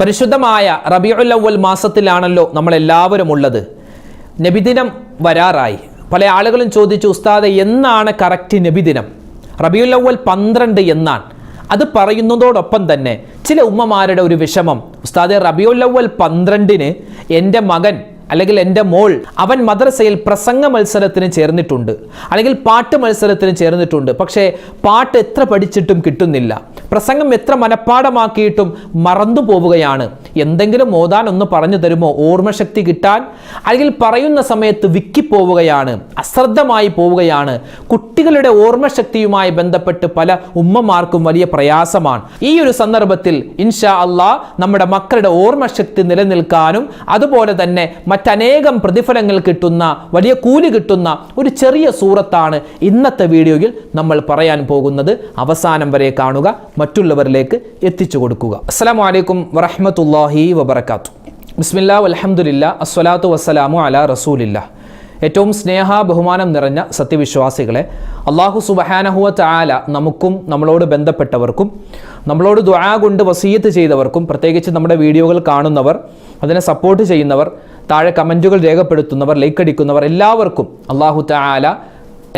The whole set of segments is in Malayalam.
പരിശുദ്ധമായ റബിയുല്ലവൽ മാസത്തിലാണല്ലോ നമ്മളെല്ലാവരും ഉള്ളത്. നബിദിനം വരാറായി. പല ആളുകളും ചോദിച്ചു ഉസ്താദ് എന്നാണ് കറക്റ്റ് നബിദിനം? റബിയുല്ലവൽ പന്ത്രണ്ട് എന്നാണ്. അത് പറയുന്നതോടൊപ്പം തന്നെ ചില ഉമ്മമാരുടെ ഒരു വിഷമം. ഉസ്താദെ റബിയുല്ലവൽ പന്ത്രണ്ടിന് എന്റെ മകൻ അല്ലെങ്കിൽ എന്റെ മോൾ അവൻ മദ്രസയിൽ പ്രസംഗ മത്സരത്തിന് ചേർന്നിട്ടുണ്ട്. അല്ലെങ്കിൽ പാട്ട് മത്സരത്തിന് ചേർന്നിട്ടുണ്ട്. പക്ഷേ പാട്ട് എത്ര പഠിച്ചിട്ടും കിട്ടുന്നില്ല. പ്രസംഗം എത്ര മനഃപ്പാടമാക്കിയിട്ടും മറന്നു പോവുകയാണ് എന്തെങ്കിലും ഓതാൻ ഒന്ന് പറഞ്ഞു തരുമോ? ഓർമ്മശക്തി കിട്ടാൻ? അല്ലെങ്കിൽ പറയുന്ന സമയത്ത് വിക്കിപ്പോവുകയാണ് അശ്രദ്ധമായി പോവുകയാണ്. കുട്ടികളുടെ ഓർമ്മശക്തിയുമായി ബന്ധപ്പെട്ട് പല ഉമ്മമാർക്കും വലിയ പ്രയാസമാണ്. ഈ ഒരു സന്ദർഭത്തിൽ ഇൻഷാ അള്ളാ നമ്മുടെ മക്കളുടെ ഓർമ്മശക്തി നിലനിൽക്കാനും അതുപോലെ തന്നെ മറ്റനേകം പ്രതിഫലങ്ങൾ കിട്ടുന്ന വലിയ കൂലി കിട്ടുന്ന ഒരു ചെറിയ സൂറത്താണ് ഇന്നത്തെ വീഡിയോയിൽ നമ്മൾ പറയാൻ പോകുന്നത്. അവസാനം വരെ കാണുക മറ്റുള്ളവരിലേക്ക് എത്തിച്ചു കൊടുക്കുക. അസ്സാം വലൈക്കും വറഹമത്തല്ലാഹി വബർക്കാത്തു ബിസ്മില്ലാ അലഹമുല്ല അസ്വലാത്തു വസ്സലാമു അല റസൂലില്ല. ഏറ്റവും സ്നേഹ ബഹുമാനം നിറഞ്ഞ സത്യവിശ്വാസികളെ അള്ളാഹു സുബഹാനഹുവ ചാല നമുക്കും നമ്മളോട് ബന്ധപ്പെട്ടവർക്കും നമ്മളോട് ദ്വാ കൊണ്ട് വസീയത്ത് ചെയ്തവർക്കും പ്രത്യേകിച്ച് നമ്മുടെ വീഡിയോകൾ കാണുന്നവർ അതിനെ സപ്പോർട്ട് ചെയ്യുന്നവർ താഴെ കമന്റുകൾ രേഖപ്പെടുത്തുന്നവർ ലൈക്ക് അടിക്കുന്നവർ എല്ലാവർക്കും അള്ളാഹു ചാല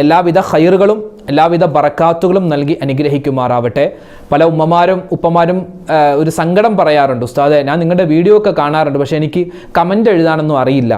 എല്ലാവിധ ഹയറുകളും എല്ലാവിധ ബറക്കാത്തുകളും നൽകി അനുഗ്രഹിക്കുമാറാവട്ടെ. പല ഉമ്മമാരും ഉപ്പമാരും ഒരു സങ്കടം പറയാറുണ്ട്. ഉസ്താദെ ഞാൻ നിങ്ങളുടെ വീഡിയോ ഒക്കെ കാണാറുണ്ട് പക്ഷേ എനിക്ക് കമന്റ് എഴുതാനൊന്നും അറിയില്ല.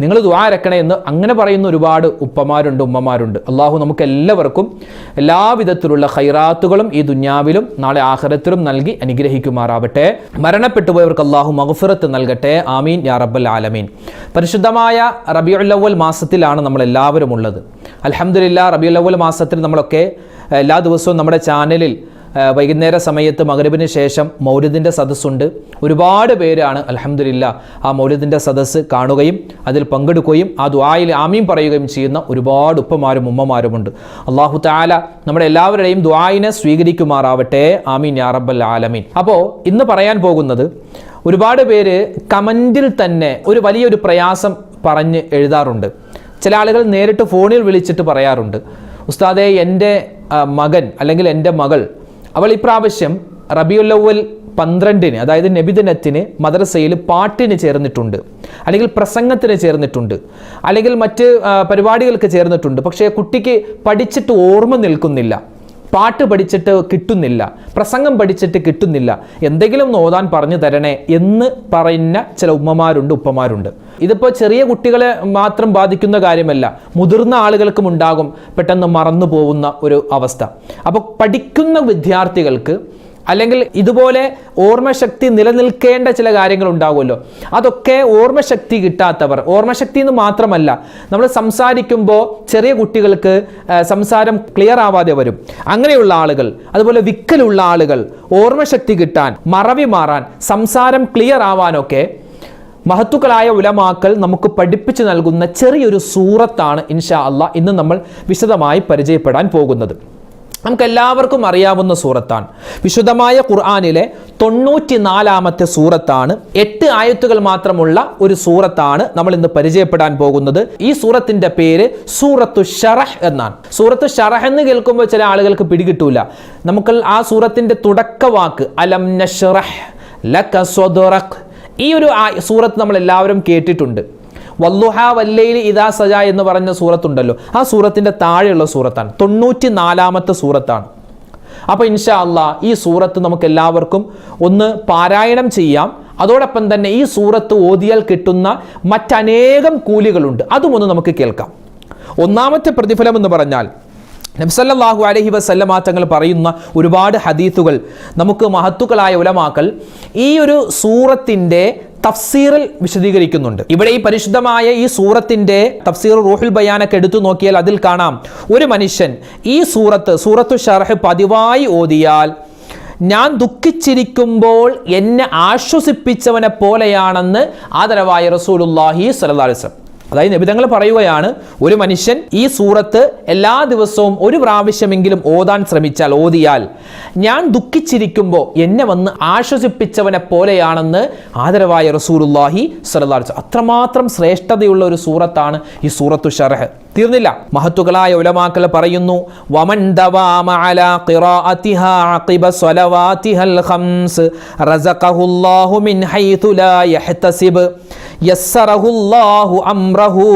നിങ്ങൾ ദ്വാരക്കണേ എന്ന് അങ്ങനെ പറയുന്ന ഒരുപാട് ഉപ്പമാരുണ്ട് ഉമ്മമാരുണ്ട്. അള്ളാഹു നമുക്ക് എല്ലാവർക്കും എല്ലാവിധത്തിലുള്ള ഹൈറാത്തുകളും ഈ ദുന്യാവിലും നാളെ ആഹ്റത്തിലും നൽകി അനുഗ്രഹിക്കുമാറാവട്ടെ. മരണപ്പെട്ടുപോയവർക്ക് അള്ളാഹു മഗ്ഫിറത്ത് നൽകട്ടെ. ആമീൻ. യാ റബ്ബൽ ആലമീൻ. പരിശുദ്ധമായ റബിയുല്ലവൽ മാസത്തിലാണ് നമ്മൾ എല്ലാവരും ഉള്ളത് അലഹമുല്ല റബിയുല്ലവൽ മാസത്തിൽ നമ്മളൊക്കെ എല്ലാ ദിവസവും നമ്മുടെ ചാനലിൽ വൈകുന്നേര സമയത്ത് മകരവിന് ശേഷം മൗലിദിന്റെ സദസ്സുണ്ട്. ഒരുപാട് പേരാണ് അലഹമില്ല ആ മൗലിദിന്റെ സദസ്സ് കാണുകയും അതിൽ പങ്കെടുക്കുകയും ആ ദ്വായിൽ ആമീൻ പറയുകയും ചെയ്യുന്ന ഒരുപാട് ഉപ്പമാരും ഉമ്മമാരുമുണ്ട്. അള്ളാഹു താല നമ്മുടെ എല്ലാവരുടെയും ദ്വായിനെ സ്വീകരിക്കുമാറാവട്ടെ. ആമീൻ യാ റബ്ബൽ ആലമീൻ. അപ്പോൾ ഇന്ന് പറയാൻ പോകുന്നത് ഒരുപാട് പേര് കമന്റിൽ തന്നെ ഒരു വലിയൊരു പ്രയാസം പറഞ്ഞ് എഴുതാറുണ്ട്. ചില ആളുകൾ നേരിട്ട് ഫോണിൽ വിളിച്ചിട്ട് പറയാറുണ്ട്. ഉസ്താദെ എന്റെ മകൻ അല്ലെങ്കിൽ എന്റെ മകൾ അവൾ ഇപ്രാവശ്യം റബിയുല്ലവൽ പന്ത്രണ്ടിന് അതായത് നബിദിനത്തിന് മദ്രസയിൽ പാട്ടിന് ചേർന്നിട്ടുണ്ട്. അല്ലെങ്കിൽ പ്രസംഗത്തിന് ചേർന്നിട്ടുണ്ട്. അല്ലെങ്കിൽ മറ്റ് പരിപാടികൾക്ക് ചേർന്നിട്ടുണ്ട്. പക്ഷേ കുട്ടിക്ക് പഠിച്ചിട്ട് ഓർമ്മ നിൽക്കുന്നില്ല. പാട്ട് പഠിച്ചിട്ട് കിട്ടുന്നില്ല പ്രസംഗം പഠിച്ചിട്ട് കിട്ടുന്നില്ല എന്തെങ്കിലും നോതാൻ പറഞ്ഞു തരണേ എന്ന് പറയുന്ന ചില ഉമ്മമാരുണ്ട് ഉപ്പമാരുണ്ട്. ഇതിപ്പോൾ ചെറിയ കുട്ടികളെ മാത്രം ബാധിക്കുന്ന കാര്യമല്ല മുതിർന്ന ആളുകൾക്കും ഉണ്ടാകും പെട്ടെന്ന് മറന്നു പോകുന്ന ഒരു അവസ്ഥ. അപ്പോൾ പഠിക്കുന്ന വിദ്യാർത്ഥികൾക്ക് അല്ലെങ്കിൽ ഇതുപോലെ ഓർമ്മശക്തി നിലനിൽക്കേണ്ട ചില കാര്യങ്ങൾ ഉണ്ടാകുമല്ലോ അതൊക്കെ ഓർമ്മശക്തി കിട്ടാത്തവർ ഓർമ്മശക്തി എന്ന് മാത്രമല്ല നമ്മൾ സംസാരിക്കുമ്പോൾ ചെറിയ കുട്ടികൾക്ക് സംസാരം ക്ലിയർ ആവാതെ വരും. അങ്ങനെയുള്ള ആളുകൾ അതുപോലെ വിക്കലുള്ള ആളുകൾ ഓർമ്മശക്തി കിട്ടാൻ മറവി മാറാൻ സംസാരം ക്ലിയർ ആവാനൊക്കെ മഹത്തുക്കളായ ഉലമാക്കൾ നമുക്ക് പഠിപ്പിച്ചു നൽകുന്ന ചെറിയൊരു സൂറത്താണ് ഇൻഷാ അള്ളാ ഇന്ന് നമ്മൾ വിശദമായി പരിചയപ്പെടാൻ പോകുന്നത്. നമുക്ക് എല്ലാവർക്കും അറിയാവുന്ന സൂറത്താണ്. വിശുദ്ധമായ ഖുർആാനിലെ തൊണ്ണൂറ്റി നാലാമത്തെ സൂറത്താണ്. എട്ട് ആയത്തുകൾ മാത്രമുള്ള ഒരു സൂറത്താണ് നമ്മൾ ഇന്ന് പരിചയപ്പെടാൻ പോകുന്നത്. ഈ സൂറത്തിന്റെ പേര് സൂറത്തു ഷറഹ് എന്നാണ്. സൂറത്തു ഷറഹ് എന്ന് കേൾക്കുമ്പോൾ ചില ആളുകൾക്ക് പിടികിട്ടൂല. നമുക്ക് ആ സൂറത്തിന്റെ തുടക്കവാക്ക് അലം നഷറഹ് ലക ഈ ഒരു സൂറത്ത് നമ്മൾ എല്ലാവരും കേട്ടിട്ടുണ്ട്. വല്ലുഹ വല്ലയിൽ ഇദാ സജ എന്ന് പറഞ്ഞ സൂറത്തുണ്ടല്ലോ. ആ സൂറത്തിന്റെ താഴെയുള്ള സൂറത്താണ്. തൊണ്ണൂറ്റി നാലാമത്തെ സൂറത്താണ്. അപ്പോൾ ഇൻഷാ അള്ളാ ഈ സൂറത്ത് നമുക്ക് എല്ലാവർക്കും ഒന്ന് പാരായണം ചെയ്യാം. അതോടൊപ്പം തന്നെ ഈ സൂറത്ത് ഓതിയാൽ കിട്ടുന്ന മറ്റനേകം കൂലികളുണ്ട്. അതും നമുക്ക് കേൾക്കാം. ഒന്നാമത്തെ പ്രതിഫലം എന്ന് പറഞ്ഞാൽ നബ്സല്ലാഹു അലഹി വസല്ലമ തങ്ങൾ പറയുന്ന ഒരുപാട് ഹദീത്തുകൾ നമുക്ക് മഹത്തുക്കളായ ഉലമാക്കൾ ഈ ഒരു സൂറത്തിന്റെ തഫ്സീറിൽ വിശദീകരിക്കുന്നുണ്ട്. ഇവിടെ ഈ പരിശുദ്ധമായ ഈ സൂറത്തിന്റെ തഫ്സീർ റൂഹുൽ ബയാനൊക്കെ എടുത്തു നോക്കിയാൽ അതിൽ കാണാം. ഒരു മനുഷ്യൻ ഈ സൂറത്ത് സൂറത്തു ഷർഹ് പതിവായി ഓതിയാൽ ഞാൻ ദുഃഖിച്ചിരിക്കുമ്പോൾ എന്നെ ആശ്വസിപ്പിച്ചവനെ പോലെയാണെന്ന് ആദരവായ റസൂലുല്ലാഹി വസല്ലം. അതായത് നിബിതങ്ങൾ പറയുകയാണ് ഒരു മനുഷ്യൻ ഈ സൂറത്ത് എല്ലാ ദിവസവും ഒരു പ്രാവശ്യമെങ്കിലും ഓതാൻ ശ്രമിച്ചാൽ ഓതിയാൽ ഞാൻ ദുഃഖിച്ചിരിക്കുമ്പോൾ എന്നെ വന്ന് ആശ്വസിപ്പിച്ചവനെ പോലെയാണെന്ന് ആദരവായ റസൂലുല്ലാഹി സ്വലല്ലാ അത്രമാത്രം ശ്രേഷ്ഠതയുള്ള ഒരു സൂറത്താണ് ഈ സൂറത്തു ഷറഹ് തീർന്നില്ല. മഹത്തുക്കളായ ഉലമാക്കൾ പറയുന്നു വമൻ റസഖഹുല്ലാഹു മിൻ ഹൈതു ലാ യഹ്തസിബ്. യസ്സറഹുല്ലാഹു അംറഹു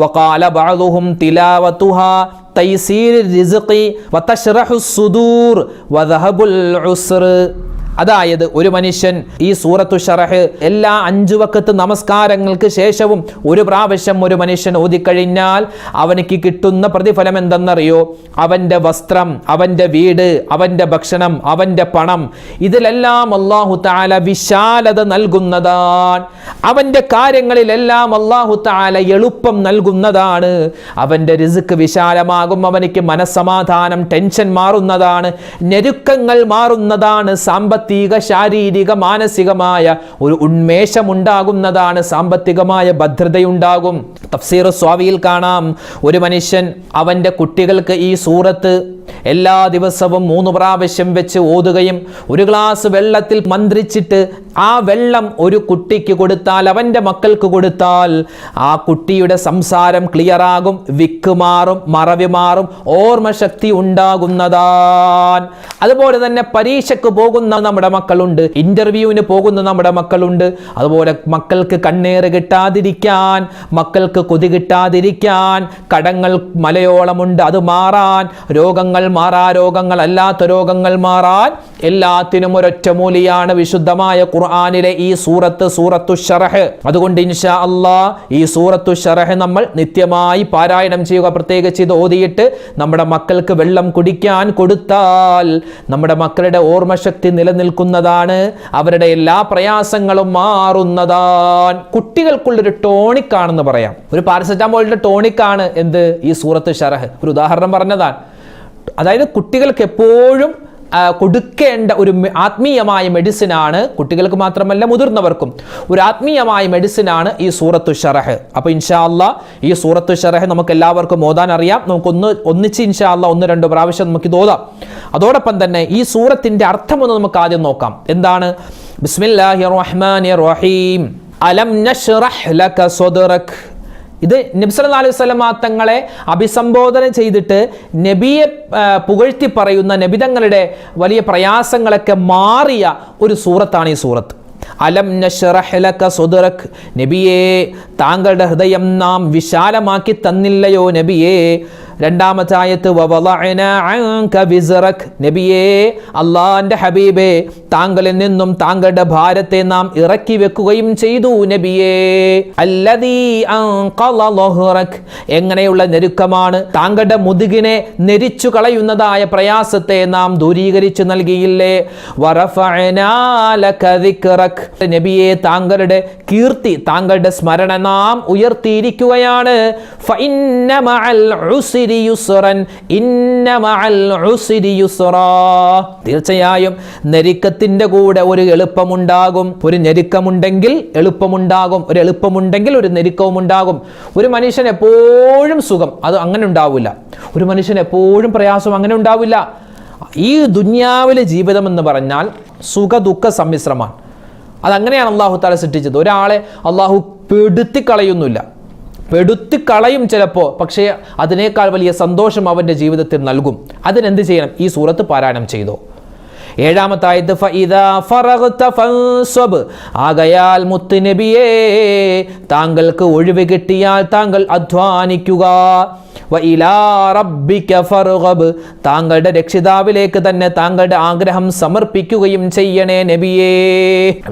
وقال بعضهم تلاوتها تيسير الرزق وتشرح الصدور وذهب العسر അതായത് ഒരു മനുഷ്യൻ ഈ സൂറത്തു ഷറഹ് എല്ലാ അഞ്ചു വക്കത്ത് നമസ്കാരങ്ങൾക്ക് ശേഷവും ഒരു പ്രാവശ്യം ഒരു മനുഷ്യൻ ഓതിക്കഴിഞ്ഞാൽ അവനക്ക് കിട്ടുന്ന പ്രതിഫലം എന്തെന്നറിയോ? അവന്റെ വസ്ത്രം അവന്റെ വീട് അവന്റെ ഭക്ഷണം അവന്റെ പണം. ഇതിലെല്ലാം അള്ളാഹു താല വിശാലത നൽകുന്നതാണ്. അവന്റെ കാര്യങ്ങളിലെല്ലാം അള്ളാഹു താല എളുപ്പം നൽകുന്നതാണ്. അവന്റെ റിസ്ക് വിശാലമാകും അവനിക്ക് മനസ്സമാധാനം ടെൻഷൻ മാറുന്നതാണ് ഞെരുക്കങ്ങൾ മാറുന്നതാണ് സാമ്പത്തിക ശാരീരിക മാനസികമായ ഒരു ഉന്മേഷമുണ്ടാകുന്നതാണ് സാമ്പത്തികമായ ഭദ്രതയുണ്ടാകും. തഫ്സീർ സ്വാവിയിൽ കാണാം. ഒരു മനുഷ്യൻ അവന്റെ കുട്ടികൾക്ക് ഈ സൂറത്ത് എല്ലാ ദിവസവും മൂന്ന് പ്രാവശ്യം വെച്ച് ഓതുകയും ഒരു ഗ്ലാസ് വെള്ളത്തിൽ മന്ത്രിച്ചിട്ട് ആ വെള്ളം ഒരു കുട്ടിക്ക് കൊടുത്താൽ അവന്റെ മക്കൾക്ക് കൊടുത്താൽ ആ കുട്ടിയുടെ സംസാരം ക്ലിയറാകും വിക്ക് മാറും മറവി മാറും ഓർമ്മശക്തി ഉണ്ടാകുന്നതാൻ. അതുപോലെ തന്നെ പരീക്ഷയ്ക്ക് പോകുന്ന നമ്മുടെ മക്കളുണ്ട്. ഇന്റർവ്യൂവിന് പോകുന്ന നമ്മുടെ മക്കളുണ്ട്. അതുപോലെ മക്കൾക്ക് കണ്ണേറ് കിട്ടാതിരിക്കാൻ മക്കൾക്ക് കൊതി കിട്ടാതിരിക്കാൻ കടങ്ങൾ മലയോളമുണ്ട് അത് മാറാൻ രോഗങ്ങൾ മാറാ രോഗങ്ങൾ അല്ലാത്ത രോഗങ്ങൾ മാറാൻ എല്ലാത്തിനും ഒരൊറ്റ മൂലിയാണ് വിശുദ്ധമായ ഖുർആാനിലെ ഈ സൂറത്ത് സൂറത്തു ഷറഹ്. അതുകൊണ്ട് ഇൻഷാ അള്ളാ ഈ സൂറത്തു ഷറഹ് നമ്മൾ നിത്യമായി പാരായണം ചെയ്യുക. പ്രത്യേകിച്ച് ഇത് ഓതിയിട്ട് നമ്മുടെ മക്കൾക്ക് വെള്ളം കുടിക്കാൻ കൊടുത്താൽ നമ്മുടെ മക്കളുടെ ഓർമ്മശക്തി നിലനിൽക്കുന്നതാണ് അവരുടെ എല്ലാ പ്രയാസങ്ങളും മാറുന്നതാണ് കുട്ടികൾക്കുള്ളൊരു ടോണിക്കാണെന്ന് പറയാം. ഒരു പാരസെറ്റാമോളിന്റെ ടോണിക്കാണ് എന്ത്? ഈ സൂറത്ത് ഷറഹ്. ഒരു ഉദാഹരണം പറഞ്ഞതാണ്. അതായത് കുട്ടികൾക്ക് എപ്പോഴും കൊടുക്കേണ്ട ഒരു ആത്മീയമായ മെഡിസിനാണ് കുട്ടികൾക്ക് മാത്രമല്ല മുതിർന്നവർക്കും. ഒരു ആത്മീയമായ മെഡിസിനാണ് ഈ സൂറത്തു ഷറഹ്. അപ്പോൾ ഇൻഷാ അല്ലാ ഈ സൂറത്തു ഷറഹ് നമുക്ക് എല്ലാവർക്കും ഓതാൻ അറിയാം. നമുക്കൊന്ന് ഒന്നിച്ച് ഇൻഷാ അല്ലാ ഒന്ന് രണ്ട് പ്രാവശ്യം നമുക്ക് ഇത് അതോടൊപ്പം തന്നെ ഈ സൂറത്തിന്റെ അർത്ഥം ഒന്ന് നമുക്ക് ആദ്യം നോക്കാം. എന്താണ്? ബിസ്മില്ലാഹി റഹ്മാൻ റഹീം. അലം നഷ്റഹ് ലക സ്വദ്റക്. ഇത് നബ്സല അലൈഹി സ്വലമ തങ്ങളെ അഭിസംബോധന ചെയ്തിട്ട് നബിയെ പുകഴ്ത്തി പറയുന്ന നബിതങ്ങളുടെ വലിയ പ്രയാസങ്ങളൊക്കെ മാറിയ ഒരു സൂറത്താണ് ഈ സൂറത്ത്. അലം സുദ്റക് നബിയേ താങ്കളുടെ ഹൃദയം നാം വിശാലമാക്കി തന്നില്ലയോ നബിയേ രണ്ടാമത്തെ ആയത്ത് നബിയേ അള്ളാന്റെ ഹബീബേ താങ്കളിൽ നിന്നും താങ്കളുടെ ഭാരത്തെ നാം ഇറക്കി വെക്കുകയും ചെയ്തു നബിയേ. എങ്ങനെയുള്ള ഞെരുക്കമാണ് താങ്കളുടെ മുതുകിനെ നെരിച്ചു കളയുന്നതായ പ്രയാസത്തെ നാം ദൂരീകരിച്ചു നൽകിയില്ലേ? നബിയെ താങ്കളുടെ കീർത്തി താങ്കളുടെ സ്മരണ നാം ഉയർത്തിയിരിക്കുകയാണ്. ഫഇന്ന മഅൽ യുസ്റൻ ഉസ്രി തീർച്ചയായും ഞെരുക്കത്തിന്റെ കൂടെ ഒരു എളുപ്പമുണ്ടാകും ഒരു ഞെരുക്കമുണ്ടെങ്കിൽ എളുപ്പമുണ്ടാകും ഒരു എളുപ്പമുണ്ടെങ്കിൽ ഒരു ഞെരുക്കവും ഉണ്ടാകും ഒരു മനുഷ്യൻ എപ്പോഴും സുഖം അത് അങ്ങനെ ഉണ്ടാവില്ല. ഒരു മനുഷ്യൻ എപ്പോഴും പ്രയാസം അങ്ങനെ ഉണ്ടാവില്ല. ഈ ദുന്യാവിലെ ജീവിതം എന്ന് പറഞ്ഞാൽ സുഖ ദുഃഖ സമ്മിശ്രമാണ്. അതങ്ങനെയാണ് അള്ളാഹു താല സൃഷ്ടിച്ചത്. ഒരാളെ അള്ളാഹു പെടുത്തിക്കളയുന്നില്ല. പെടുത്തിക്കളയും ചിലപ്പോൾ പക്ഷേ അതിനേക്കാൾ വലിയ സന്തോഷം അവന്റെ ജീവിതത്തിൽ നൽകും. അതിനെന്ത് ചെയ്യണം? ഈ സൂറത്ത് പാരായണം ചെയ്തോ. ഏഴാമത്തായത് താങ്കൾക്ക് ഒഴിവ് കിട്ടിയാൽ താങ്കൾ അധ്വാനിക്കുക. താങ്കളുടെ രക്ഷിതാവിലേക്ക് തന്നെ താങ്കളുടെ ആഗ്രഹം സമർപ്പിക്കുകയും ചെയ്യണേ നബിയേ.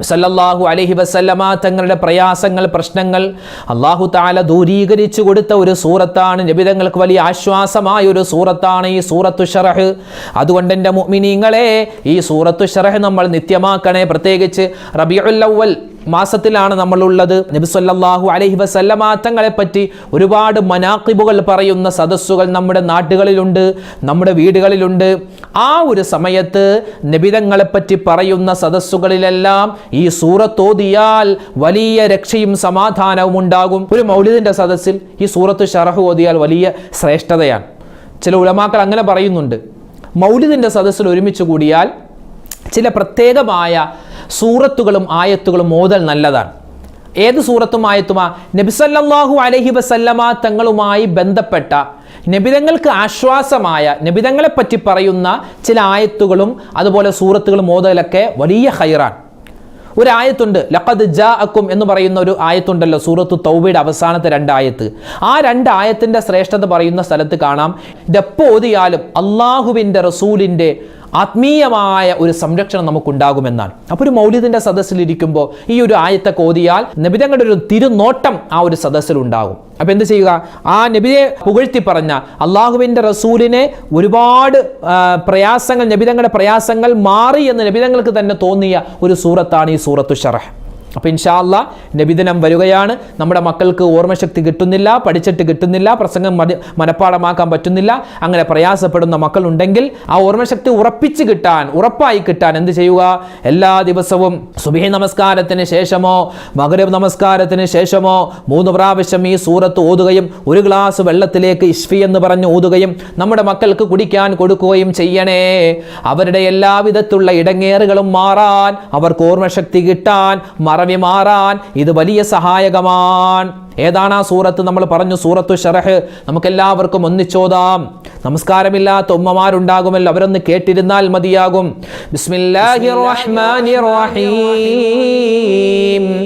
സല്ലല്ലാഹു അലഹി വസല്ലമ തങ്ങളുടെ പ്രയാസങ്ങൾ പ്രശ്നങ്ങൾ അള്ളാഹു താല ദൂരീകരിച്ചു കൊടുത്ത ഒരു സൂറത്താണ്. നബിതങ്ങൾക്ക് വലിയ ആശ്വാസമായ ഒരു സൂറത്താണ് ഈ സൂറത്തു ഷറഹ്. അതുകൊണ്ട് എന്റെ മുഅ്മിനീങ്ങളെ ഈ സൂറത്തു ഷറഹ് നമ്മൾ നിത്യമാക്കണേ. പ്രത്യേകിച്ച് റബിയുൽ അവ്വൽ മാസത്തിലാണ് നമ്മളുള്ളത്. നബി സല്ലല്ലാഹു അലൈഹി വസല്ലമ തങ്ങളെ പറ്റി ഒരുപാട് മനാക്കിബുകൾ പറയുന്ന സദസ്സുകൾ നമ്മുടെ നാട്ടുകളിലുണ്ട് നമ്മുടെ വീടുകളിലുണ്ട്. ആ ഒരു സമയത്ത് നബിതങ്ങളെ പറ്റി പറയുന്ന സദസ്സുകളിലെല്ലാം ഈ സൂറത്തോതിയാൽ വലിയ രക്ഷയും സമാധാനവും ഉണ്ടാകും. ഒരു മൗലിദിന്റെ സദസ്സിൽ ഈ സൂറത്ത് ഷറഹ് ഓതിയാൽ വലിയ ശ്രേഷ്ഠതയാണ്. ചില ഉലമാക്കൾ അങ്ങനെ പറയുന്നുണ്ട്. മൗലിദിന്റെ സദസ്സിൽ ഒരുമിച്ച് കൂടിയാൽ ചില പ്രത്യേകമായ സൂറത്തുകളും ആയത്തുകളും ഓതൽ നല്ലതാണ്. ഏത് സൂറത്തും ആയത്തുമാ? നബിസല്ലാഹു അലഹി വസല്ലമ തങ്ങളുമായി ബന്ധപ്പെട്ട നബിതങ്ങൾക്ക് ആശ്വാസമായ നബിതങ്ങളെ പറ്റി പറയുന്ന ചില ആയത്തുകളും അതുപോലെ സൂറത്തുകളും ഓതലൊക്കെ വലിയ ഹൈറാണ് ഒരു ആയത്തുണ്ട് ലഖദ് ജാ അക്കും എന്ന് പറയുന്ന ഒരു ആയത്തുണ്ടല്ലോ സൂറത്ത് തൗബയുടെ അവസാനത്തെ രണ്ടായത്ത് ആ രണ്ട് ആയത്തിന്റെ ശ്രേഷ്ഠത പറയുന്ന സ്ഥലത്ത് കാണാം. ഇതെപ്പോ ഓതിയാലും അള്ളാഹുവിന്റെ റസൂലിന്റെ ആത്മീയമായ ഒരു സംരക്ഷണം നമുക്കുണ്ടാകുമെന്നാണ്. അപ്പോൾ ഒരു മൗലിദിന്റെ സദസ്സിലിരിക്കുമ്പോൾ ഈ ഒരു ആയത്തെ കോതിയാൽ നബിതങ്ങളുടെ ഒരു തിരുനോട്ടം ആ ഒരു സദസ്സിലുണ്ടാകും അപ്പോൾ അപ്പൊ എന്ത് ചെയ്യുക? ആ നബിയെ പുകഴ്ത്തി പറഞ്ഞ അള്ളാഹുവിന്റെ റസൂലിനെ ഒരുപാട് പ്രയാസങ്ങൾ നബിതങ്ങളുടെ പ്രയാസങ്ങൾ മാറി എന്ന് നബിതങ്ങൾക്ക് തന്നെ തോന്നിയ ഒരു സൂറത്താണ് ഈ സൂറത്തു ഷറഹ് അപ്പോൾ ഇൻഷാല്ല നബിദിനം വരികയാണ്. നമ്മുടെ മക്കൾക്ക് ഓർമ്മശക്തി കിട്ടുന്നില്ല പഠിച്ചിട്ട് കിട്ടുന്നില്ല പ്രസംഗം മനഃപ്പാടമാക്കാൻ പറ്റുന്നില്ല അങ്ങനെ പ്രയാസപ്പെടുന്ന മക്കളുണ്ടെങ്കിൽ ആ ഓർമ്മശക്തി ഉറപ്പിച്ച് കിട്ടാൻ ഉറപ്പായി കിട്ടാൻ എന്ത് ചെയ്യുക? എല്ലാ ദിവസവും സുബഹി നമസ്കാരത്തിന് ശേഷമോ മകരവ് നമസ്കാരത്തിന് ശേഷമോ മൂന്ന് പ്രാവശ്യം ഈ സൂറത്ത് ഓതുകയും ഒരു ഗ്ലാസ് വെള്ളത്തിലേക്ക് ഇഷ്ഫി എന്ന് പറഞ്ഞ് ഓതുകയും നമ്മുടെ മക്കൾക്ക് കുടിക്കാൻ കൊടുക്കുകയും ചെയ്യണേ. അവരുടെ എല്ലാവിധത്തുള്ള ഇടങ്ങേറുകളും മാറാൻ അവർക്ക് ഓർമ്മശക്തി കിട്ടാൻ മറവി മാറാൻ ഇത് വലിയ സഹായകമാണ് ഏതാണ് ആ സൂറത്ത്? നമ്മൾ പറഞ്ഞു സൂറത്തു ഷറഹ്. നമുക്കെല്ലാവർക്കും ഒന്നിച്ചോതാം. നമസ്കാരമില്ലാത്ത ഉമ്മമാരുണ്ടാകുമല്ലോ. അവരൊന്ന് കേട്ടിരുന്നാൽ മതിയാകും. ബിസ്മില്ലാഹിർ റഹ്മാനിർ റഹീം.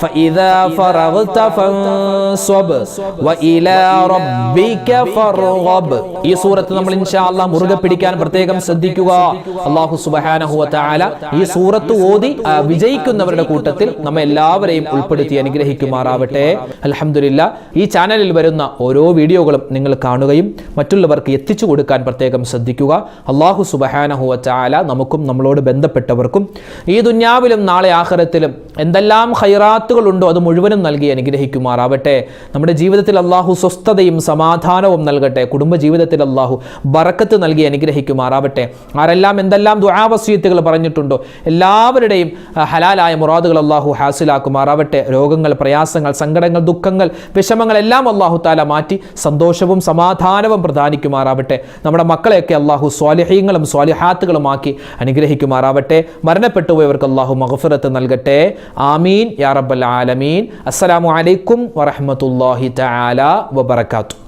فإذا فرغت فانصب وإلى ربك فارغب ഈ സൂറത്ത് നമ്മൾ ഇൻഷാ അല്ലാഹ് മുറുകെ പിടിക്കാൻ പ്രത്യേകം ശ്രദ്ധിക്കുക അള്ളാഹു സുബ്ഹാനഹു വ തആല ഈ സൂറത്ത് ഓതി ആ, വിജയിക്കുന്നവരുടെ കൂട്ടത്തിൽ നമ്മെ എല്ലാവരെയും ഉൾപ്പെടുത്തി അനുഗ്രഹിക്കുമാറാവട്ടെ അൽഹംദുലില്ലാ ഈ ചാനലിൽ വരുന്ന ഓരോ വീഡിയോകളും നിങ്ങൾ കാണുകയും മറ്റുള്ളവർക്ക് എത്തിച്ചു കൊടുക്കാൻ പ്രത്യേകം ശ്രദ്ധിക്കുക അള്ളാഹു സുബ്ഹാനഹു വ തആല നമുക്കും നമ്മളോട് ബന്ധപ്പെട്ടവർക്കും ഈ ദുന്യാവിലും നാളെ ആഖിറത്തിലും എന്തെല്ലാം ഖൈറാത്തുകൾ ഉണ്ടോ അത് മുഴുവനും നൽകി അനുഗ്രഹിക്കുമാറാവട്ടെ. നമ്മുടെ ജീവിതത്തിൽ അള്ളാഹു സ്വസ്ഥതയും സമാധാനവും നൽകട്ടെ. കുടുംബ ജീവിതത്തിൽ അള്ളാഹു ബറക്കത്ത് നൽകി അനുഗ്രഹിക്കുമാറാവട്ടെ. ആരെല്ലാം എന്തെല്ലാം ദുരാവസ്യത്തുകൾ പറഞ്ഞിട്ടുണ്ടോ? എല്ലാവരുടെയും ഹലാലായ മുറാദുകൾ അള്ളാഹു ഹാസിലാക്കുമാറാവട്ടെ. രോഗങ്ങൾ പ്രയാസങ്ങൾ സങ്കടങ്ങൾ ദുഃഖങ്ങൾ വിഷമങ്ങൾ എല്ലാം അള്ളാഹു താല മാറ്റി സന്തോഷവും സമാധാനവും പ്രധാനിക്കുമാറാവട്ടെ നമ്മുടെ മക്കളെയൊക്കെ അള്ളാഹു സ്വാലിഹീങ്ങളും സ്വാലിഹാത്തുകളുമാക്കി അനുഗ്രഹിക്കുമാറാവട്ടെ. മരണപ്പെട്ടുപോയവർക്ക് അള്ളാഹു മഹഫിറത്ത് നൽകട്ടെ. ആമീൻ. യാ ആലമീൻ. അസ്സലാമു അലൈക്കും വറഹമത്തല്ലാഹി തആല വബറകാതുഹു